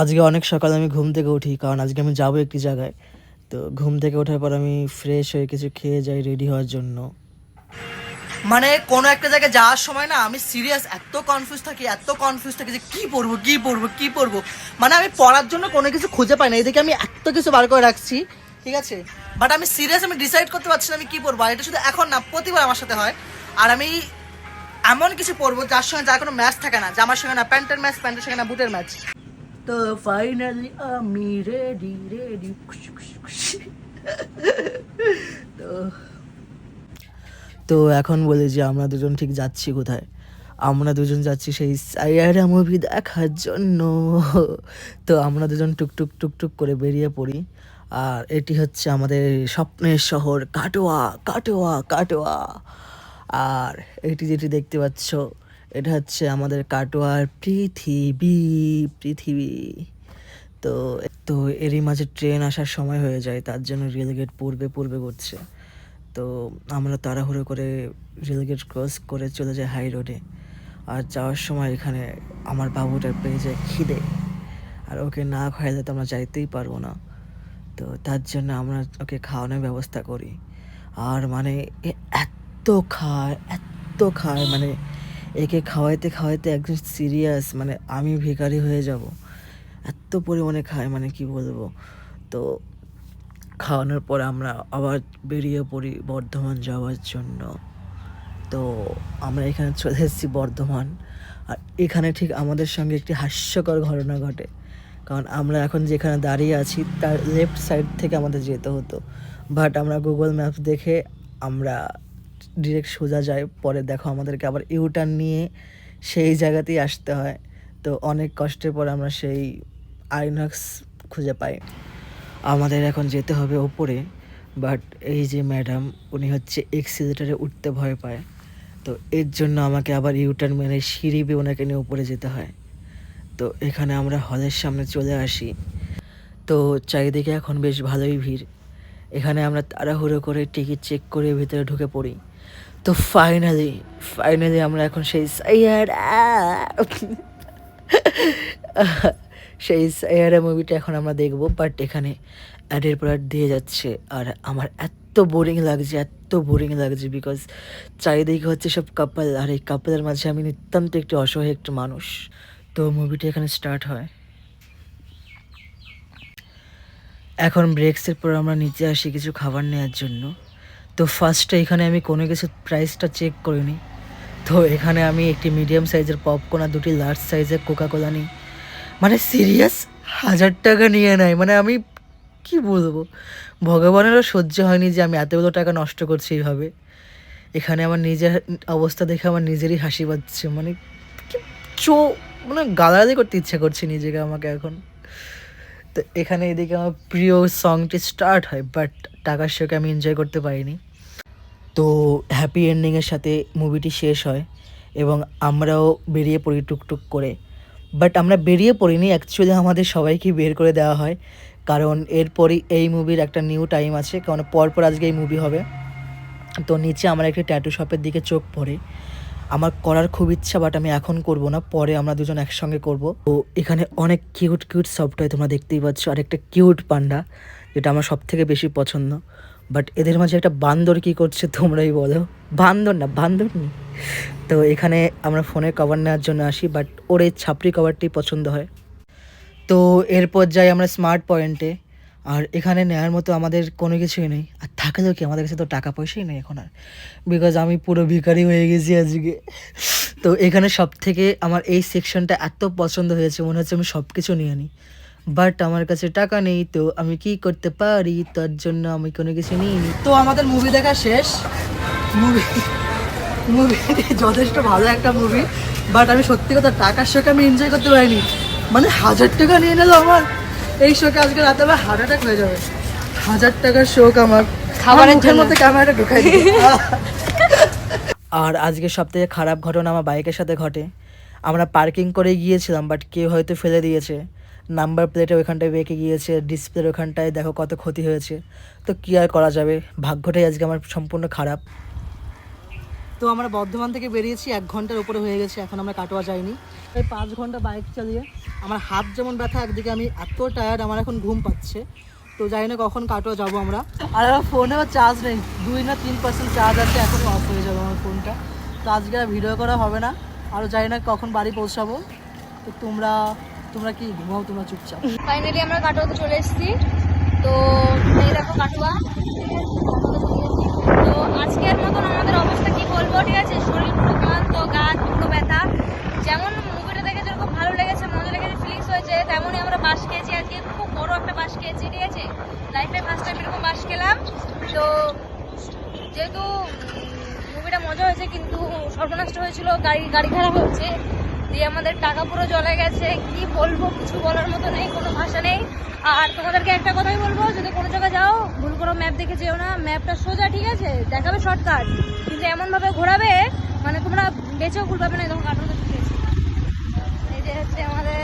আজকে অনেক সকালে আমি ঘুম থেকে উঠি, কারণ আজকে আমি যাব একটি জায়গায়। তো ঘুম থেকে ওঠার পর আমি ফ্রেশ হয়ে কিছু খেয়ে যাই রেডি হওয়ার জন্য। মানে কোনো একটা জায়গায় যাওয়ার সময় না আমি সিরিয়াস এত কনফিউজ থাকি, এত কনফিউজ থাকি যে কি পড়ব কি পড়ব কি পড়ব। মানে আমি পড়ার জন্য কোনো কিছু খুঁজে পাই না, এদিকে আমি এত কিছু বার করে রাখছি, ঠিক আছে? বাট আমি সিরিয়াস আমি ডিসাইড করতে পারছি না আমি কি পড়ব, আর এটা শুধু এখন না, প্রতিবার আমার সাথে হয়। আর আমি এমন কিছু পড়ব যার সঙ্গে যার কোনো ম্যাচ থাকে না জামার সঙ্গে না, প্যান্টের ম্যাচ প্যান্টের সঙ্গে না, বুটের ম্যাচ তো ফাইনালি আমি রেডি রেডি তো তো এখন বলি যে আমরা দুজন ঠিক যাচ্ছি কোথায়? আমরা দুজন যাচ্ছি সেই সাইয়ারা মুভি দেখার জন্য। তো আমরা দুজন টুকটুক টুকটুক করে বেরিয়ে পড়ি। আর এটি হচ্ছে আমাদের স্বপ্নের শহর, কাটোয়া কাটোয়া কাটোয়া। আর এটি যেটি দেখতে পাচ্ছ এটা হচ্ছে আমাদের কাটোয়ার পৃথিবী পৃথিবী। তো তো এরই মাঝে ট্রেন আসার সময় হয়ে যায়, তার জন্য রেলগেট পূর্বে পূর্বে করছে তো আমরা তাড়াহুড়ো করে রেলগেট ক্রস করে চলে যাই হাই রোডে। আর যাওয়ার সময় এখানে আমার বাবুটার পেয়ে যায় খিদে। আর ওকে না খাইলে তো আমরা যাইতেই পারব না। তো তার জন্য আমরা ওকে খাওয়ানোর ব্যবস্থা করি। আর মানে এত খায় এত খায় মানে একে খাওয়াইতে খাওয়াইতে একদম সিরিয়াস মানে আমি ভিখারি হয়ে যাব। এত পরিমাণে খায় মানে কি বলব? তো খাওয়ানোর পর আমরা আবার বেরিয়ে পড়ি বর্ধমান যাওয়ার জন্য। তো আমরা এখানে চলে এসেছি বর্ধমান। আর এখানে ঠিক আমাদের সঙ্গে একটি হাস্যকর ঘটনা ঘটে। কারণ আমরা এখন যেখানে দাঁড়িয়ে আছি, তার লেফট সাইড থেকে আমাদের যেতে হতো। বাট আমরা গুগল ম্যাপ দেখে আমরা ডিরেক্ট সোজা যায়, পরে দেখো আমাদেরকে আবার ইউটার্ন নিয়ে সেই জায়গাতেই আসতে হয়। তো অনেক কষ্টের পর আমরা সেই আইনক্স খুঁজে পাই। আমাদের এখন যেতে হবে ওপরে বাট এই যে ম্যাডাম উনি হচ্ছে এক্সিলেটারে উঠতে ভয় পায়। তো এর জন্য আমাকে আবার ইউটার্ন মেনে সিঁড়ি ওনাকে নিয়ে উপরে যেতে হয়। তো এখানে আমরা হলের সামনে চলে আসি। তো চারিদিকে এখন বেশ ভালোই ভিড়। এখানে আমরা তাড়াহুড়ো করে টিকিট চেক করে ভিতরে ঢুকে পড়ি। তো ফাইনালি ফাইনালি আমরা এখন সেই সাইয়ারা সেই সাইয়ারা মুভিটা এখন আমরা দেখব বাট এখানে অ্যাডের পর অ্যাড দিয়ে যাচ্ছে, আর আমার এত বোরিং লাগছে, এত বোরিং লাগছে বিকজ চারিদিকে হচ্ছে সব কাপল আর এই কাপলের মাঝে আমি নিতান্ত একটু অসহায় একটু মানুষ। তো মুভিটা এখানে স্টার্ট হয়। এখন ব্রেক্সের পর আমরা নিচে আসি কিছু খাবার নেওয়ার জন্য। তো ফার্স্টে এখানে আমি কোনো কিছু প্রাইসটা চেক করিনি। তো এখানে আমি একটি মিডিয়াম সাইজের পপকর্ন আর দুটি লার্জ সাইজের কোকা কোলা নিই। মানে সিরিয়াস হাজার টাকা নিয়ে নেয়। মানে আমি কি বলব? ভগবানেরও সহ্য হয়নি যে আমি এতগুলো টাকা নষ্ট করছি এইভাবে। এখানে আমার নিজের অবস্থা দেখে আমার নিজেরই হাসি পাচ্ছে। মানে চো মানে গালাগালি করতে ইচ্ছা করছে নিজেকে আমাকে এখন। তো এখানে এদিকে আমার প্রিয় সংটি স্টার্ট হয় বাট টাকার শোকে আমি এনজয় করতে পারিনি। তো হ্যাপি এন্ডিংয়ের সাথে মুভিটি শেষ হয় এবং আমরাও বেরিয়ে পড়ি টুকটুক করে। বাট আমরা বেরিয়ে পড়িনি অ্যাকচুয়ালি আমাদের সবাইকে বের করে দেওয়া হয়। কারণ এরপরই এই মুভির একটা নিউ টাইম আছে, কারণ পরপর আজকে এই মুভি হবে। তো নিচে আমার একটি ট্যাটু শপের দিকে চোখ পড়ে। আমার করার খুব ইচ্ছা বাট আমি এখন করব না, পরে আমরা দুজন একসঙ্গে করব। তো এখানে অনেক কিউট কিউট সফটওয়্যার তোমরা দেখতেই পাচ্ছ আর একটা কিউট পান্ডা যেটা আমার সব থেকে বেশি পছন্দ। বাট এদের মাঝে একটা বান্দর কি করছে তোমরাই বলো? বান্দর না, বান্দর নি তো এখানে আমরা ফোনের কভার নেওয়ার জন্য আসি বাট ওর এই ছাপড়ি কভারটি পছন্দ হয়। তো এরপর যাই আমরা স্মার্ট পয়েন্টে আর এখানে নেওয়ার মতো আমাদের কোনো কিছুই নেই। আর থাকলেও কি আমাদের কাছে তো টাকা পয়সাই নেই এখন আর। বিকজ আমি পুরো ভিখারি হয়ে গেছি আজকে। তো এখানে সব থেকে আমার এই সেকশনটা এত পছন্দ হয়েছে, মনে হচ্ছে আমি সব কিছু নিয়ে নিই বাট আমার কাছে টাকা নেই তো আমি কি করতে পারি? তার জন্য আমি কোনো কিছু নিইনি। তো আমাদের মুভি দেখা শেষ। মুভি মুভি যথেষ্ট ভালো একটা মুভি বাট আমি সত্যি কথা টাকার শোকে আমি এনজয় করতে পারিনি। মানে হাজার টাকা নিয়ে নিল আমার। এই শোকে আজকে রাতে আমার হার্ট অ্যাটাক হয়ে যাবে। হাজার টাকার শোক আমার। খাবারের জন্য। মধ্যে ক্যামেরাটা ঢুকাই আর আজকে সব থেকে খারাপ ঘটনা আমার বাইকের সাথে ঘটে। আমরা পার্কিং করে গিয়েছিলাম বাট কেউ হয়তো ফেলে দিয়েছে। নাম্বার প্লেটে ওইখানটায় বেঁকে গিয়েছে ডিসপ্লের ওখানটায় দেখো কত ক্ষতি হয়েছে। তো কী আর করা যাবে? ভাগ্যটাই আজকে আমার সম্পূর্ণ খারাপ। তো আমরা বর্ধমান থেকে বেরিয়েছি, এক ঘণ্টার উপরে হয়ে গেছে, এখন আমরা কাটোয়া যাইনি। এই পাঁচ ঘণ্টা বাইক চালিয়ে আমার হাত যেমন ব্যথা, একদিকে আমি এত টায়ার্ড আমার এখন ঘুম পাচ্ছে। তো জানি না কখন কাটোয়া যাব আমরা। আর আমার ফোনে চার্জ নেই। দুই না তিন পার্সেন্ট চার্জ আছে, এখন অফ হয়ে যাবে আমার ফোনটা তো আজকে আর ভিডিও করা হবে না। আরও জানি না কখন বাড়ি পৌঁছাবো। তো তোমরা তোমরা কি ঘুমাও, তোমরা চুপচাপ? ফাইনালি আমরা কাটোয়াতে চলে এসেছি। তো এই দেখো কাটোয়া। তো আজকের মতন আমাদের অবস্থা কি বলব, ঠিক আছে? শরীর পুরো ক্লান্ত, গা পুরো ব্যথা। যেমন মুভিটা দেখে যেরকম ভালো লেগেছে মজা লেগেছে ফিলিংস হয়েছে, তেমনই আমরা বাস খেয়েছি আজকে খুব বড় একটা বাস খেয়েছি, ঠিক আছে? লাইফে ফার্স্ট টাইম এরকম বাস খেলাম। তো যেহেতু মুভিটা মজা হয়েছে, কিন্তু সর্বনষ্ট হয়েছিল, গাড়ি গাড়ি খারাপ হচ্ছে দিয়ে আমাদের টাকা পুরো জলে গেছে। কি বলব, কিছু বলার মতো নেই, কোনো ভাষা নেই। আর তোমাদেরকে একটা কথাই বলব, যদি কোনো জায়গায় যাও, ভুল করে ম্যাপ দেখে যেও না। ম্যাপটা সোজা, ঠিক আছে? দেখাবে শর্টকাট কিন্তু এমনভাবে ঘোরাবে মানে তোমরা বেঁচেও পাবে না তখন কাটানো এই যে হচ্ছে আমাদের